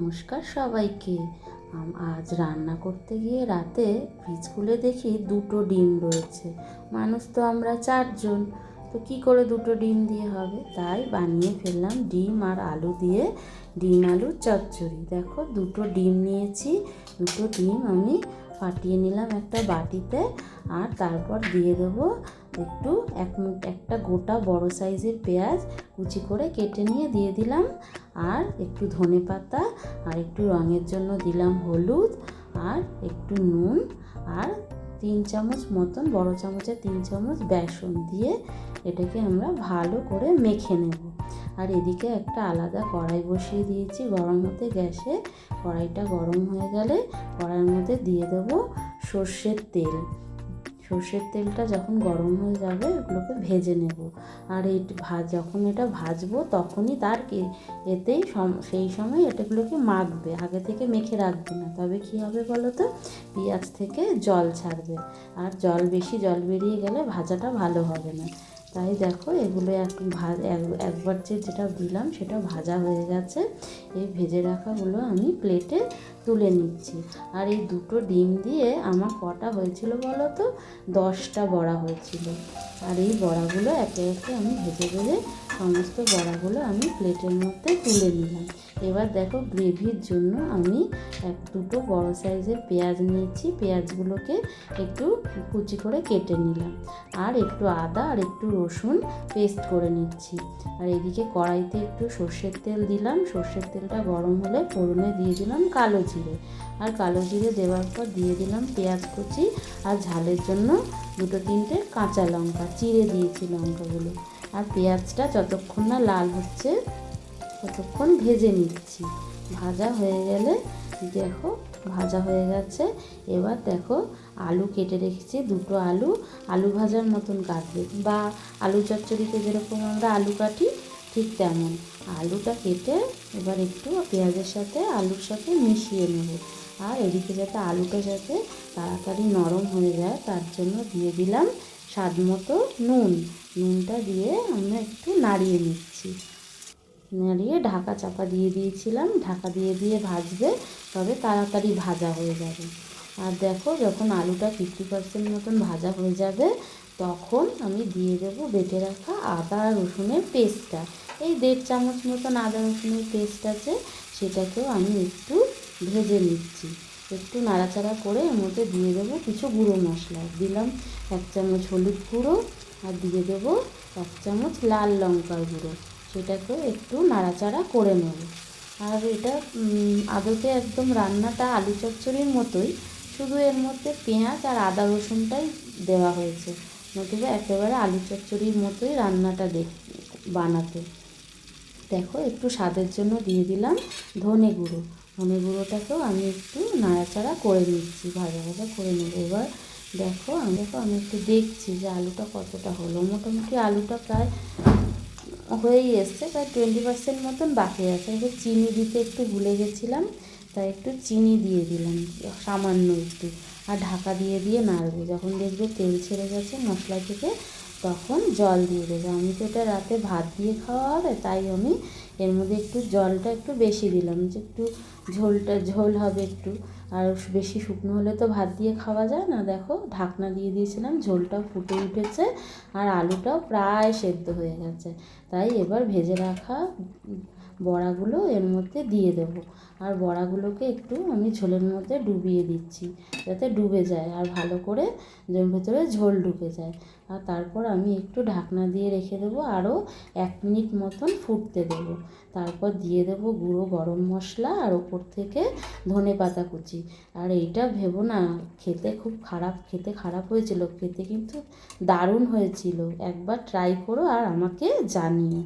নমস্কার সবাইকে। আজ রান্না করতে গিয়ে রাতে ফ্রিজ খুলে দেখি দুটো ডিম রয়েছে। মানুষ তো আমরা চারজন। তো কি করে দুটো ডিম দিয়ে হবে? তাই বানিয়ে ফেললাম ডিম আর আলু দিয়ে। ডিম, আলু, চচ্চড়ি। দেখো, দুটো ডিম নিয়েছি। দুটো ডিম আমি ফাটিয়ে নিলাম একটা বাটিতে আর তারপর দিয়ে দেবো একটু এক একটা গোটা বড় সাইজের পেঁয়াজ কুচি করে কেটে নিয়ে দিয়ে দিলাম। আর একটু ধনে পাতা আর একটু রঙের জন্য দিলাম হলুদ আর একটু নুন আর তিন চামচ মতন, বড় চামচে তিন চামচ বেসন দিয়ে এটাকে আমরা ভালো করে মেখে নেব। আর এদিকে একটা আলাদা কড়াই বসিয়ে দিয়েছি, গরম হতে গ্যাসে। কড়াইটা গরম হয়ে গেলে কড়াইয়ের মধ্যে দিয়ে দেবো সর্ষের তেল। সর্ষের তেলটা যখন গরম হয়ে যাবে ওগুলোকে ভেজে নেব। আর এই ভাজ যখন এটা ভাজবো, তখনই তার এতেই সেই সময় এটাগুলোকে মাখবে। আগে থেকে মেখে রাখবে না। তবে কি হবে বলো তো পেঁয়াজ থেকে জল ছাড়বে। আর জল বেশি, জল বেরিয়ে গেলে ভাজাটা ভালো হবে না। তাই দেখো, এগুলো এক- একবার যে যেটা দিলাম, সেটা ভাজা হয়ে গেছে। এই ভেজে রাখাগুলো আমি প্লেটে তুলে নিচ্ছি। আর এই দুটো ডিম দিয়ে আমার কটা হয়েছিল বলো তো? দশটা বড়া হয়েছিল। আর এই বড়াগুলো একে একে আমি ভেজে ভেজে সমস্ত বড়াগুলো আমি প্লেটের মধ্যে তুলে নিলাম। এবার দেখো গ্রেভির জন্য আমি এক দুটো বড় সাইজের পেঁয়াজ নিয়েছি। পেঁয়াজগুলোকে একটু কুচি করে কেটে নিলাম। আর একটু আদা আর একটু রসুন পেস্ট করে নিচ্ছি। আর এদিকে কড়াইতে একটু সর্ষের তেল দিলাম। সর্ষের তেলটা গরম হলে ফোড়নে দিয়ে দিলাম কালো জিরে। আর কালো জিরে দেওয়ার পর দিয়ে দিলাম পেঁয়াজ কুচি। আর ঝালের জন্য দুটো তিনটে কাঁচা লঙ্কা, চিড়ে দিয়েছি লঙ্কাগুলো। আর পেঁয়াজটা যতক্ষণ না লাল হচ্ছে, ততক্ষণ ভেজে নিচ্ছি। ভাজা হয়ে গেলে দেখো, ভাজা হয়ে গেছে। এবার দেখো, আলু কেটে রেখেছি, দুটো আলু। আলু ভাজার মতন কাটবে বা আলু চচ্চড়িতে যেরকম আমরা আলু কাটি, ঠিক তেমন। আলুটা কেটে এবার একটু পেঁয়াজের সাথে, আলুর সাথে মিশিয়ে নেব। আর এদিকে যাতে আলুটা যাতে তাড়াতাড়ি নরম হয়ে যায়, তার জন্য দিয়ে দিলাম স্বাদ মতো নুন। নুনটা দিয়ে আমরা একটু নাড়িয়ে নিচ্ছি। নাড়িয়ে ঢাকা চাপা দিয়ে দিয়েছিলাম। ঢাকা দিয়ে দিয়ে ভাজবে, তবে তাড়াতাড়ি ভাজা হয়ে যাবে। আর দেখো যখন আলুটা ফিফটি পার্সেন্ট মতন ভাজা হয়ে যাবে, তখন আমি দিয়ে দেবো বেটে রাখা আদা রসুনের পেস্টটা। এই দেড় চামচ মতন আদা রসুনের পেস্ট আছে, সেটাকেও আমি একটু ভেজে নিচ্ছি। একটু নাড়াচাড়া করে এর মধ্যে দিয়ে দেবো কিছু গুঁড়ো মশলা। দিলাম এক চামচ হলুদ গুঁড়ো আর দিয়ে দেবো এক চামচ লাল লঙ্কার গুঁড়ো। সেটাকেও একটু নাড়াচাড়া করে নেব। আর এটা আদতে একদম রান্নাটা আলু চচ্চড়ির মতোই। শুধু এর মধ্যে পেঁয়াজ আর আদা রসুনটাই দেওয়া হয়েছে। নতুবা একেবারে আলু চচ্চড়ির মতোই রান্নাটা দেখ, বানাতে। দেখো, একটু স্বাদের জন্য দিয়ে দিলাম ধনে গুঁড়ো। ধনে গুঁড়োটাকেও আমি একটু নাড়াচাড়া করে নিচ্ছি, ভাজা ভাজা করে নেব। এবার দেখো, আমি দেখো, আমি একটু দেখছি যে আলুটা কতটা হলো। মোটামুটি আলুটা প্রায় হয়েই এসছে, প্রায় টোয়েন্টি পার্সেন্ট মতন বাকি আছে। এবার চিনি দিতে একটু ভুলে গেছিলাম, তাই একটু চিনি দিয়ে দিলাম, সামান্য একটু। আর ঢাকা দিয়ে দিয়ে নাড়বো, যখন দেখবে তেল ছেড়ে গেছে মশলা থেকে। তখন জল দিয়ে দেবো। আমি তো এটা রাতে ভাত দিয়ে খাওয়া হবে, তাই আমি এর মধ্যে একটু জলটা একটু বেশি দিলাম যে একটু ঝোলটা, ঝোল হবে একটু। আর বেশি শুকনো হলে তো ভাত দিয়ে খাওয়া যায় না, দেখো ঢাকনা দিয়ে দিয়েছিলাম ঝোলটা ফুটে উঠেছে আর আলুটাও প্রায় সেদ্ধ হয়ে গেছে। তাই এবার ভেজে রাখা বড়াগুলো এর মধ্যে দিয়ে দেব। আর বড়াগুলোকে একটু আমি ঝোলের মধ্যে ডুবিয়ে দিচ্ছি, যাতে ডুবে যায় আর ভালো করে ভেতরে ঝোল ঢুকে যায়। আর তারপর আমি একটু ঢাকনা দিয়ে রেখে দেবো, আরও এক মিনিট মতন ফুটতে দেবো। তারপর দিয়ে দেবো গুঁড়ো গরম মশলা আর ওপর থেকে ধনে পাতা কুচি। আর এইটা ভেবো না, খেতে খুব খারাপ, খেতে খারাপ হয়েছিল, খেতে কিন্তু দারুণ হয়েছিল। একবার ট্রাই করো আর আমাকে জানিও।